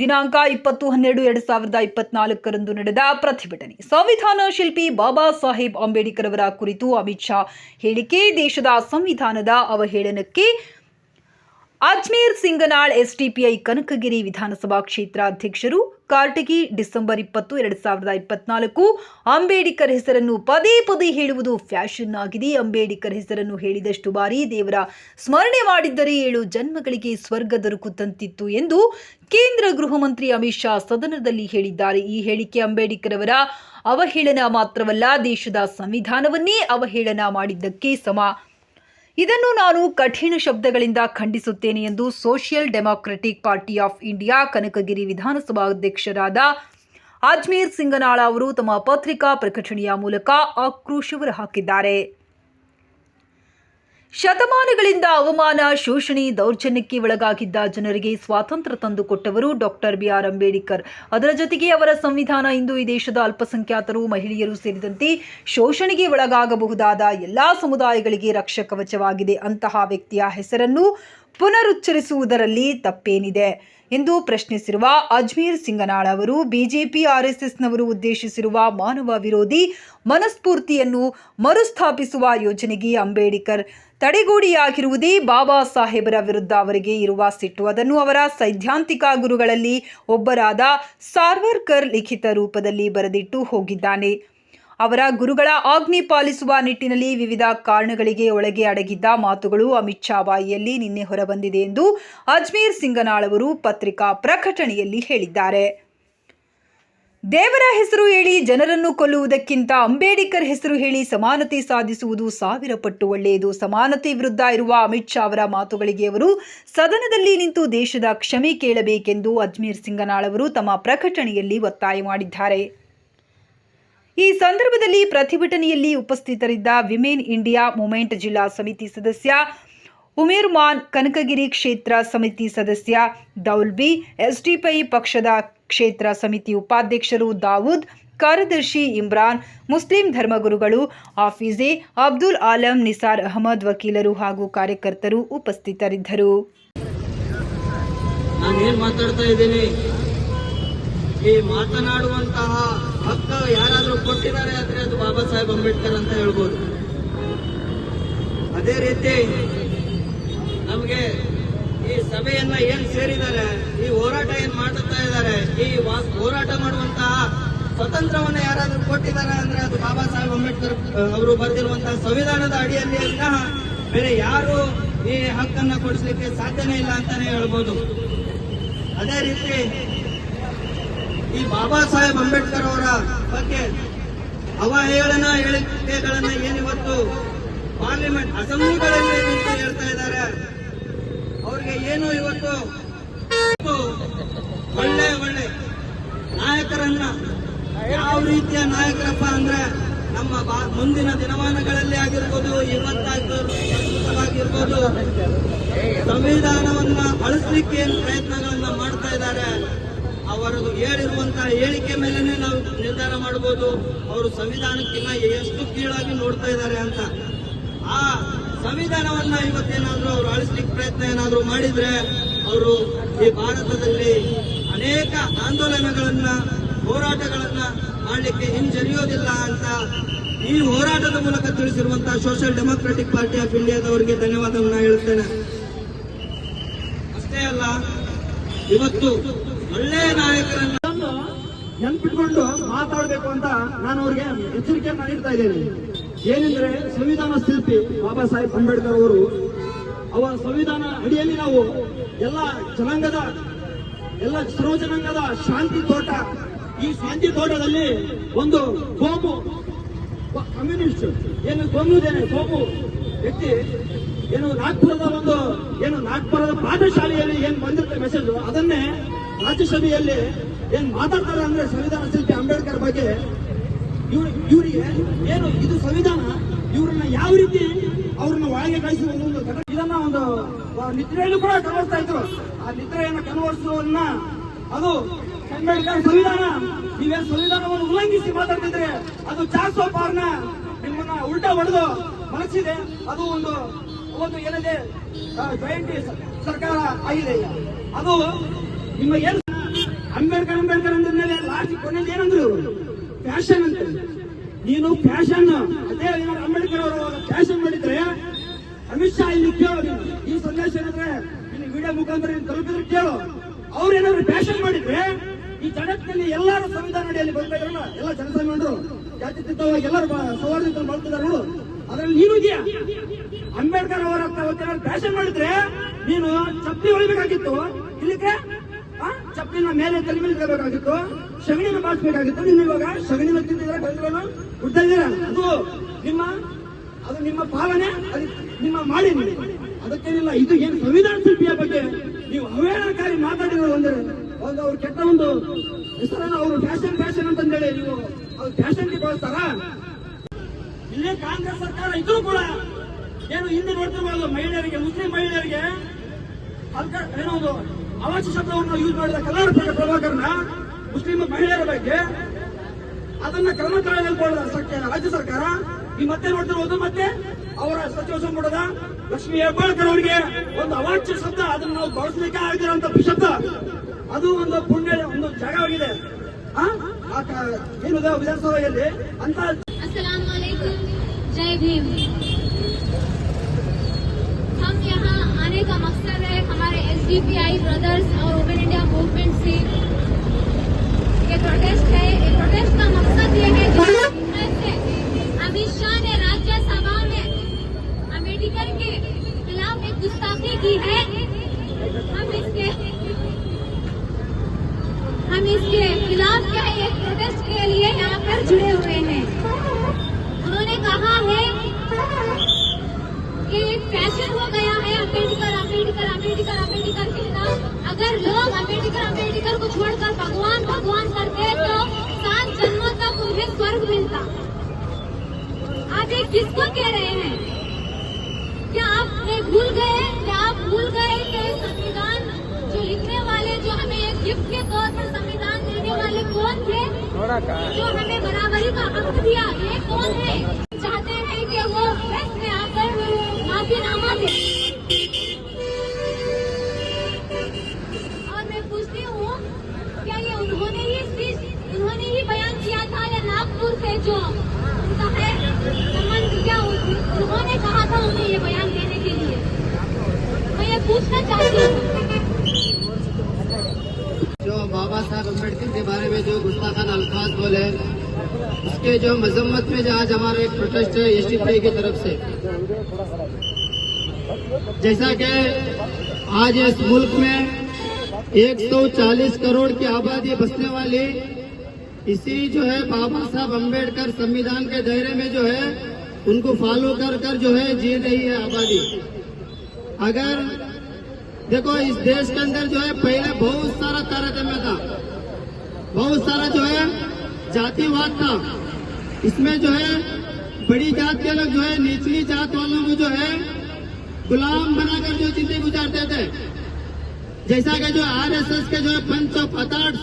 ದಿನಾಂಕ ಇಪ್ಪತ್ತು ಹನ್ನೆರಡು ಎರಡು ಸಾವಿರದ ಇಪ್ಪತ್ನಾಲ್ಕರಂದು ನಡೆದ ಪ್ರತಿಭಟನೆ. ಸಂವಿಧಾನ ಶಿಲ್ಪಿ ಬಾಬಾ ಸಾಹೇಬ್ ಅಂಬೇಡ್ಕರ್ ಅವರ ಕುರಿತು ಅಮಿತ್ ಶಾ ಹೇಳಿಕೆ, ದೇಶದ ಸಂವಿಧಾನದ ಅವಹೇಳನಕ್ಕೆ ಅಜ್ಮೀರ್ ಸಿಂಗನಾಳ್ ಎಸ್ಡಿಪಿಐ ಕನಕಗಿರಿ ವಿಧಾನಸಭಾ ಕ್ಷೇತ್ರ ಅಧ್ಯಕ್ಷರು ಕಾರ್ಟಗಿ ಡಿಸೆಂಬರ್ ಇಪ್ಪತ್ತು, ಎರಡು ಸಾವಿರದ ಇಪ್ಪತ್ನಾಲ್ಕು. ಅಂಬೇಡ್ಕರ್ ಹೆಸರನ್ನು ಪದೇ ಪದೇ ಹೇಳುವುದು ಫ್ಯಾಷನ್ ಆಗಿದೆ. ಅಂಬೇಡ್ಕರ್ ಹೆಸರನ್ನು ಹೇಳಿದಷ್ಟು ಬಾರಿ ದೇವರ ಸ್ಮರಣೆ ಮಾಡಿದ್ದರೆ ಏಳು ಜನ್ಮಗಳಿಗೆ ಸ್ವರ್ಗ ದೊರಕುತ್ತಂತಿತ್ತು ಎಂದು ಕೇಂದ್ರ ಗೃಹ ಮಂತ್ರಿ ಅಮಿತ್ ಶಾ ಸದನದಲ್ಲಿ ಹೇಳಿದ್ದಾರೆ. ಈ ಹೇಳಿಕೆ ಅಂಬೇಡ್ಕರ್ ಅವರ ಅವಹೇಳನ ಮಾತ್ರವಲ್ಲ, ದೇಶದ ಸಂವಿಧಾನವನ್ನೇ ಅವಹೇಳನ ಮಾಡಿದ್ದಕ್ಕೆ ಸಮ ಇದನ್ನು ನಾನು ಕಠಿಣ ಶಬ್ದಗಳಿಂದ ಖಂಡಿಸುತ್ತೇನೆ ಎಂದು social democratic party of India Kanakagiri ವಿಧಾನಸಭಾ ಅಧ್ಯಕ್ಷರಾದ ಅಜ್ಮೀರ್ ಸಿಂಗನಾಳ ಅವರು ತಮ್ಮ ಪತ್ರಿಕಾ ಪ್ರಕಟಣೆಯ ಮೂಲಕ ಆಕ್ರೋಶ ಹೊರಹಾಕಿದ್ದಾರೆ. ಶತಮಾನಗಳಿಂದ ಅವಮಾನ, ಶೋಷಣೆ, ದೌರ್ಜನ್ಯಕ್ಕೆ ಒಳಗಾಗಿದ್ದ ಜನರಿಗೆ ಸ್ವಾತಂತ್ರ್ಯ ತಂದುಕೊಟ್ಟವರು ಡಾಕ್ಟರ್ ಬಿ ಆರ್ ಅಂಬೇಡ್ಕರ್. ಅದರ ಜೊತೆಗೆ ಅವರ ಸಂವಿಧಾನ ಇಂದು ಈ ದೇಶದ ಅಲ್ಪಸಂಖ್ಯಾತರು, ಮಹಿಳೆಯರು ಸೇರಿದಂತೆ ಶೋಷಣೆಗೆ ಒಳಗಾಗಬಹುದಾದ ಎಲ್ಲಾ ಸಮುದಾಯಗಳಿಗೆ ರಕ್ಷಕವಚವಾಗಿದೆ ಅಂತಹ ವ್ಯಕ್ತಿಯ ಹೆಸರನ್ನು ಪುನರುಚ್ಚರಿಸುವುದರಲ್ಲಿ ತಪ್ಪೇನಿದೆ ಎಂದು ಪ್ರಶ್ನಿಸಿರುವ ಅಜ್ಮೀರ್ ಸಿಂಗನಾಳ ಅವರು, ಬಿಜೆಪಿ ಆರ್ಎಸ್ಎಸ್ನವರು ಉದ್ದೇಶಿಸಿರುವ ಮಾನವ ವಿರೋಧಿ ಮನಸ್ಫೂರ್ತಿಯನ್ನು ಮರುಸ್ಥಾಪಿಸುವ ಯೋಜನೆಗೆ ಅಂಬೇಡ್ಕರ್ ತಡೆಗೋಡಿಯಾಗಿರುವುದೇ ಬಾಬಾ ಸಾಹೇಬರ ವಿರುದ್ಧ ಅವರಿಗೆ ಇರುವ ಸಿಟ್ಟು. ಅದನ್ನು ಅವರ ಸೈದ್ಧಾಂತಿಕ ಗುರುಗಳಲ್ಲಿ ಒಬ್ಬರಾದ ಸಾರ್ವರ್ಕರ್ ಲಿಖಿತ ರೂಪದಲ್ಲಿ ಬರೆದಿಟ್ಟು ಹೋಗಿದ್ದಾನೆ. ಅವರ ಗುರುಗಳ ಆಜ್ಞೆ ಪಾಲಿಸುವ ನಿಟ್ಟಿನಲ್ಲಿ ವಿವಿಧ ಕಾರಣಗಳಿಗೆ ಒಳಗೆ ಅಡಗಿದ್ದ ಮಾತುಗಳು ಅಮಿತ್ ಶಾ ಬಾಯಿಯಲ್ಲಿ ನಿನ್ನೆ ಹೊರಬಂದಿದೆ ಎಂದು ಅಜ್ಮೀರ್ ಸಿಂಗನಾಳ್ ಅವರು ಪತ್ರಿಕಾ ಪ್ರಕಟಣೆಯಲ್ಲಿ ಹೇಳಿದ್ದಾರೆ. ದೇವರ ಹೆಸರು ಹೇಳಿ ಜನರನ್ನು ಕೊಲ್ಲುವುದಕ್ಕಿಂತ ಅಂಬೇಡ್ಕರ್ ಹೆಸರು ಹೇಳಿ ಸಮಾನತೆ ಸಾಧಿಸುವುದು ಸಾವಿರ ಪಟ್ಟು ಒಳ್ಳೆಯದು. ಸಮಾನತೆ ವಿರುದ್ಧ ಇರುವ ಅಮಿತ್ ಶಾ ಅವರ ಮಾತುಗಳಿಗೆ ಅವರು ಸದನದಲ್ಲಿ ನಿಂತು ದೇಶದ ಕ್ಷಮೆ ಕೇಳಬೇಕೆಂದು ಅಜ್ಮೀರ್ ಸಿಂಗನಾಳ್ ಅವರು ತಮ್ಮ ಪ್ರಕಟಣೆಯಲ್ಲಿ ಒತ್ತಾಯ ಮಾಡಿದ್ದಾರೆ. ಈ ಸಂದರ್ಭದಲ್ಲಿ ಪ್ರತಿಭಟನೆಯಲ್ಲಿ ಉಪಸ್ಥಿತರಿದ್ದ ವಿಮೆನ್ ಇಂಡಿಯಾ ಮೂಮೆಂಟ್ ಜಿಲ್ಲಾ ಸಮಿತಿ ಸದಸ್ಯ, ಉಮೇರ್ ಮಾನ್ ಕನಕಗಿರಿ ಕ್ಷೇತ್ರ ಸಮಿತಿ ಸದಸ್ಯ, ದೌಲ್ಬಿ, ಎಸ್ಡಿಪೈ ಪಕ್ಷದ ಕ್ಷೇತ್ರ ಸಮಿತಿ ಉಪಾಧ್ಯಕ್ಷರು ದಾವೂದ್, ಕಾರ್ಯದರ್ಶಿ ಇಮ್ರಾನ್, ಮುಸ್ಲಿಂ ಧರ್ಮಗುರುಗಳು ಆಫೀಜೆ ಅಬ್ದುಲ್ ಆಲಂ, ನಿಸಾರ್ ಅಹಮದ್, ವಕೀಲರು ಹಾಗೂ ಕಾರ್ಯಕರ್ತರು ಉಪಸ್ಥಿತರಿದ್ದರು. ಮಾತಾಡ್ತಾ ಈ ಮಾತನಾಡುವಂತಹ ಹಕ್ಕ ಯಾರಾದರೂ ಕೊಟ್ಟಿದ್ದಾರೆ ಆದರೆ ಅದು ಬಾಬಾ ಸಾಹೇಬ್ ಅಂಬೇಡ್ಕರ್ ಅಂತ ಹೇಳ್ಬೋದು. ಅದೇ ರೀತಿ ನಮಗೆ ಈ ಸಭೆಯನ್ನ ಏನ್ ಸೇರಿದ್ದಾರೆ? ಈ ಹೋರಾಟ ಏನ್ ಮಾಡುತ್ತಾ ಇದ್ದಾರೆ? ಈ ಹೋರಾಟ ಮಾಡುವಂತಹ ಸ್ವತಂತ್ರವನ್ನ ಯಾರಾದ್ರೂ ಕೊಟ್ಟಿದ್ದಾರೆ ಅಂದ್ರೆ ಅದು ಬಾಬಾ ಸಾಹೇಬ್ ಅಂಬೇಡ್ಕರ್ ಅವರು ಬರೆದಿರುವಂತಹ ಸಂವಿಧಾನದ ಅಡಿಯಲ್ಲಿ ವಿನಃ ಬೇರೆ ಯಾರು ಈ ಹಕ್ಕನ್ನ ಕೊಡಿಸ್ಲಿಕ್ಕೆ ಸಾಧ್ಯನೇ ಇಲ್ಲ ಅಂತಾನೆ ಹೇಳ್ಬೋದು. ಅದೇ ರೀತಿ ಈ ಬಾಬಾ ಸಾಹೇಬ್ ಅಂಬೇಡ್ಕರ್ ಅವರ ಬಗ್ಗೆ ಅವಹೇಳನ ಹೇಳಿಕೆಗಳನ್ನ ಏನಿವತ್ತು ಪಾರ್ಲಿಮೆಂಟ್ ಅಸೆಂಬ್ಲಿಗಳಲ್ಲಿ ಹೇಳ್ತಾ ಇದ್ದಾರೆ. ಅವ್ರಿಗೆ ಏನು ಇವತ್ತು? ಒಳ್ಳೆ ಒಳ್ಳೆ ನಾಯಕರನ್ನ ಯಾವ ರೀತಿಯ ನಾಯಕರಪ್ಪ ಅಂದ್ರೆ ನಮ್ಮ ಮುಂದಿನ ದಿನಮಾನಗಳಲ್ಲಿ ಆಗಿರ್ಬೋದು ಇವತ್ತಾಗಿರ್ಬೋದು ಸಂವಿಧಾನವನ್ನ ಅಳಿಸ್ಲಿಕ್ಕೆ ಏನು ಪ್ರಯತ್ನಗಳನ್ನ ಮಾಡ್ತಾ ಇದ್ದಾರೆ, ಅವರು ಹೇಳಿರುವಂತಹ ಹೇಳಿಕೆ ಮೇಲೆನೆ ನಾವು ನಿರ್ಧಾರ ಮಾಡಬಹುದು ಅವರು ಸಂವಿಧಾನಕ್ಕಿಂತ ಎಷ್ಟು ಕೀಳಾಗಿ ನೋಡ್ತಾ ಇದ್ದಾರೆ ಅಂತ. ಆ ಸಂವಿಧಾನವನ್ನ ಇವತ್ತೇನಾದ್ರೂ ಅವರು ಅಳಿಸ್ಲಿಕ್ಕೆ ಪ್ರಯತ್ನ ಏನಾದ್ರೂ ಮಾಡಿದ್ರೆ ಅವರು ಈ ಭಾರತದಲ್ಲಿ ಅನೇಕ ಆಂದೋಲನಗಳನ್ನ, ಹೋರಾಟಗಳನ್ನ ಮಾಡಲಿಕ್ಕೆ ಹಿಂಜರಿಯೋದಿಲ್ಲ ಅಂತ ಈ ಹೋರಾಟದ ಮೂಲಕ ತಿಳಿಸಿರುವಂತಹ ಸೋಷಿಯಲ್ ಡೆಮೋಕ್ರೆಟಿಕ್ ಪಾರ್ಟಿ ಆಫ್ ಇಂಡಿಯಾದವರಿಗೆ ಧನ್ಯವಾದವನ್ನು ಹೇಳ್ತೇನೆ ಅಷ್ಟೇ ಅಲ್ಲ, ಇವತ್ತು ಒಳ್ಳೆಯ ನಾಯಕರನ್ನ ನೆನ್ಪಿಟ್ಕೊಂಡು ಮಾತಾಡಬೇಕು ಅಂತ ನಾನು ಅವ್ರಿಗೆ ಎಚ್ಚರಿಕೆಯನ್ನ ನೀಡ್ತಾ ಇದ್ದೇನೆ. ಏನೆಂದ್ರೆ ಸಂವಿಧಾನ ಶಿಲ್ಪಿ ಬಾಬಾ ಸಾಹೇಬ್ ಅಂಬೇಡ್ಕರ್ ಅವರು, ಅವರ ಸಂವಿಧಾನ ಅಡಿಯಲ್ಲಿ ನಾವು ಎಲ್ಲ ಜನಾಂಗದ, ಎಲ್ಲ ಸರ್ವ ಜನಾಂಗದ ಶಾಂತಿ ತೋಟ, ಈ ಶಾಂತಿ ತೋಟದಲ್ಲಿ ಒಂದು ಕೋಮು ಕಮ್ಯುನಿಸ್ಟ್, ಏನು ಕೋಮುದೇನೆ ಕೋಮು ವ್ಯಕ್ತಿ, ಏನು ನಾಗ್ಪುರದ ಒಂದು, ಏನು ನಾಗ್ಪುರದ ಪಾಠಶಾಲೆಯಲ್ಲಿ ಏನ್ ಬಂದಿರುತ್ತೆ ಮೆಸೇಜ್ ಅದನ್ನೇ ರಾಜ್ಯಸಭೆಯಲ್ಲಿ ಏನ್ ಮಾತಾಡ್ತಾರೆ ಅಂದ್ರೆ ಸಂವಿಧಾನ ಶಿಲ್ಪಿ ಅಂಬೇಡ್ಕರ್ ಬಗ್ಗೆ ಇವ್ರು ಇವರಿಗೆ ಏನು ಇದು ಸಂವಿಧಾನ? ಇವರನ್ನ ಯಾವ ರೀತಿ ಅವ್ರನ್ನ ಒಳಗೆ ಕಳಿಸುವ ಒಂದು ಇದನ್ನ ಒಂದು ನಿದ್ರೆಯಲ್ಲೂ ಕೂಡ ಕನ್ವರ್ಸ್ತಾ ಇದ್ರು. ಆ ನಿದ್ರೆಯನ್ನು ಕನ್ವರ್ಸುವನ್ನ ಅದು ಅಂಬೇಡ್ಕರ್ ಸಂವಿಧಾನ. ನೀವೇ ಸಂವಿಧಾನವನ್ನು ಉಲ್ಲಂಘಿಸಿ ಮಾತಾಡ್ತಿದ್ರೆ ಅದು ಚಾರ್ಸೋ ಪಾರ್ನ ನಿಮ್ಮನ್ನ ಉಲ್ಟಾ ಹೊಡೆದು ಮನಸ್ಸಿದೆ ಅದು ಒಂದು ಒಂದು ಏನಿದೆ? ಜಾಯಿಂಟ್ ಸರ್ಕಾರ ಆಗಿದೆ ಅದು ನಿಮ್ಮ ಏನು ಅಂಬೇಡ್ಕರ್ ಅಂಬೇಡ್ಕರ್ ಅಂದ್ಮೇಲೆ ಲಾಸ್ಟ್ ಕೊನೆಯಲ್ಲಿ ಏನಂದ್ರು ಫ್ಯಾಷನ್ ಅಂತ ನೀನು ಫ್ಯಾಷನ್ ಅದೇ ಅಂಬೇಡ್ಕರ್ ಅವರು ಫ್ಯಾಷನ್ ಮಾಡಿದ್ರೆ, ಅಮಿತ್ ಶಾ ಇಲ್ಲಿ ಕೇಳು. ಈ ಸಂದೇಶ ಏನಂದ್ರೆ ನಿನ್ನ ವಿಡಿಯೋ ಮುಖಾಂತರ ತಲುಪಿದ್ರೆ ಕೇಳು ಅವ್ರು ಏನಾದ್ರು ಫ್ಯಾಷನ್ ಮಾಡಿದ್ರೆ, ಈ ಜಗತ್ತಿನಲ್ಲಿ ಎಲ್ಲರೂ ಸಂವಿಧಾನ ಅಡಿಯಲ್ಲಿ ಬರ್ಬೇಕಲ್ಲ ಎಲ್ಲ ಜನಸಾಮಾನ್ಯರು ಜಾತ್ಯತೀತವಾಗಿ ಎಲ್ಲರೂ ಸೌಹಾರ್ದ ಮಾಡ್ತಿದ್ದಾರೆ ನೋಡು ಅದ್ರಲ್ಲಿ ನೀನು ಇದೆಯಾ ಅಂಬೇಡ್ಕರ್ ಅವರ ಫ್ಯಾಷನ್ ಮಾಡಿದ್ರೆ, ನೀನು ಚಪ್ಪಲಿ ಹೊಳಿಬೇಕಾಗಿತ್ತು ಇಲ್ಲಿಗೆ? ಚಪ್ಪಲಿನ ಮೇಲೆ ತಲೆ ಮೇಲೆ ತರಬೇಕಾಗಿತ್ತು ಸಗಣಿನ ಬಾಚ್ಬೇಕಾಗಿತ್ತು ನೀವು ಇವಾಗ ಸಗಣಿನ ತಿಂದಿದ್ರೆ ಅದು ನಿಮ್ಮ ಅದು ನಿಮ್ಮ ಪಾಲನೆ ನಿಮ್ಮ ಮಾಡಿ ಅದಕ್ಕೇನಿಲ್ಲ, ಇದು ಏನು ಸಂವಿಧಾನ ಶಿಲ್ಪಿಯ ಬಗ್ಗೆ ನೀವು ಅವೇಳನಕಾರಿ ಮಾತಾಡಿರೋ ಅಂದ್ರೆ ಒಂದು ಅವ್ರು ಕೆಟ್ಟ ಒಂದು ಹೆಸರನ್ನು ಅವರು ಫ್ಯಾಷನ್ ಫ್ಯಾಷನ್ ಅಂತಂದೇಳಿ ನೀವು ಅವ್ರು ಫ್ಯಾಷನ್ಗೆ ಬಳಸ್ತಾರ? ಇಲ್ಲೇ ಕಾಂಗ್ರೆಸ್ ಸರ್ಕಾರ ಇದ್ರೂ ಕೂಡ ಏನು ಹಿಂದೆ ನೋಡ್ತಿರ್ಬೋದು ಮಹಿಳೆಯರಿಗೆ, ಮುಸ್ಲಿಂ ಮಹಿಳೆಯರಿಗೆ. ಅಲ್ಕ ಏನೋ ಒಂದು ಅವಾಚ್ಯ ಶಬ್ದವನ್ನು ಯೂಸ್ ಮಾಡಿದ ಕಲಾವಿದ ಪ್ರಭಾಕರ್ನ ಮುಸ್ಲಿಂ ಮಹಿಳೆಯರ ಬಗ್ಗೆ ಅದನ್ನ ಕ್ರಮ ತಗೊಳ್ಳದ ರಾಜ್ಯ ಸರ್ಕಾರ ಈ ಮತ್ತೆ ನೋಡ್ತಿರೋದು ಮತ್ತೆ ಅವರ ಸಚಿವ ಸಂಪುಟದ ಲಕ್ಷ್ಮಿ ಹೆಬ್ಬಾಳ್ಕರ್ ಅವರಿಗೆ ಒಂದು ಅವಾಚ್ಯ ಶಬ್ದ, ಅದನ್ನ ನಾವು ಬಳಸಲಿಕ್ಕೆ ಆಗಿರುವಂತ ಶಬ್ದ ಅದು ಒಂದು ಪುಣ್ಯ, ಒಂದು ಜಾಗವಾಗಿದೆ ಏನಿದೆ ವಿಧಾನಸಭೆಯಲ್ಲಿ ಅಂತ ಜೈ ಭೀಮ್. एस ब्रदर्स और ओपन इंडिया मूवमेंट से ये प्रोटेस्ट है ये प्रोटेस्ट का मकसद ये है कि अमित शाह ने राज्यसभा में अंबेडकर के खिलाफ एक गुस्ताखी की है। हम इसके हम इसके खिलाफ क्या है, एक प्रोटेस्ट के लिए यहाँ पर जुड़े हुए हैं। उन्होंने कहा है कि एक फ़ैशन हो गया है अंबेडकर अंबेडकर अंबेडकर अंबेडकर के खिलाफ अगर लोग अंबेडकर अंबेडकर को छोड़कर भगवान भगवान करते तो सात जन्मों तक उन्हें स्वर्ग मिलता। आप ये किसको कह रहे हैं? क्या आपने भूल गए? क्या आप भूल गए कि संविधान जो लिखने वाले जो हमें एक गिफ्ट के तौर पर संविधान देने वाले कौन थे? जो हमें बराबरी का हक दिया ये कौन है? जो बाबा साहब अंबेडकर के बारे में जो गुस्ताखान अल्फाज बोले, उसके जो मजम्मत में जो आज हमारा एक प्रोटेस्ट है एस टी की तरफ़ से। जैसा कि आज इस मुल्क में 140 करोड़ की आबादी बसने वाली, इसी जो है बाबा साहब अंबेडकर संविधान के दायरे में जो है, उनको फॉलो कर कर जो है जी रही है आबादी। अगर देखो, इस देश के अंदर जो है, पहले बहुत सारा तारतम्य था। बहुत सारा जो है, जातिवाद था। इसमें जो है, बड़ी जात के लोग जो है, निचली जात वालों को जो है, गुलाम बनाकर जो ज़िंदगी गुजारते थे। जैसा कि जो आरएसएस के जो है, पंच ऑफ़ अथॉर्स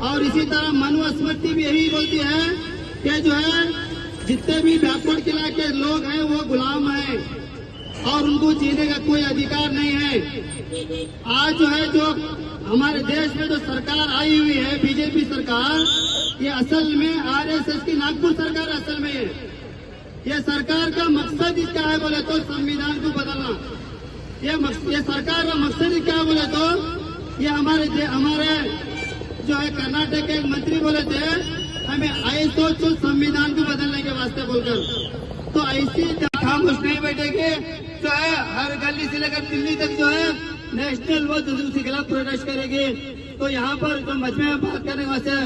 और इसी तरह मनुस्मृति भी यही बोलती है कि जो है, जितने भी बैकवर्ड के लोग हैं, वो गुलाम हैं। और उनको जीने का कोई अधिकार नहीं है। आज जो है, जो हमारे देश में जो सरकार आई हुई है, बीजेपी सरकार, ये असल में आरएसएस की नागपुर सरकार असल में है। ये सरकार का मकसद इसका है बोले तो संविधान को बदलना। ये ये सरकार का मकसद ही क्या बोले तो ये हमारे हमारे जो है कर्नाटक के एक मंत्री बोले थे, हमें ऐसो तो संविधान को बदलने के वास्ते बोलकर। तो ऐसी खामोश नहीं बैठेंगे। जो है, हर गली से लेकर दिल्ली तक जो है नेशनल वो उसके खिलाफ प्रोटेस्ट करेगी। तो यहाँ पर जो मजमे में बात करने वास्ते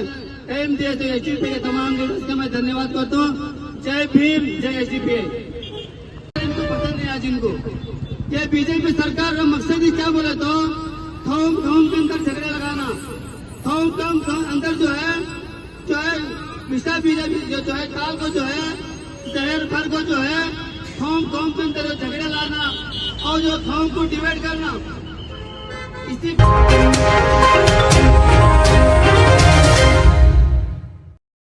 एम दिए तो एच के तमाम लीडर्स का मैं धन्यवाद करता हूँ। जय भीम, जय एच इनको पसंद नहीं आज इनको ये बीजेपी सरकार का मकसद ही क्या बोले तो थोम थोम के अंदर झगड़े लगाना। थोम थोम अंदर जो है जो है मिशा बीजेपी जो है, काल को जो है शहर भर को जो है थोम कौम के अंदर झगड़े लाना और जो कौम को डिवाइड करना। इसी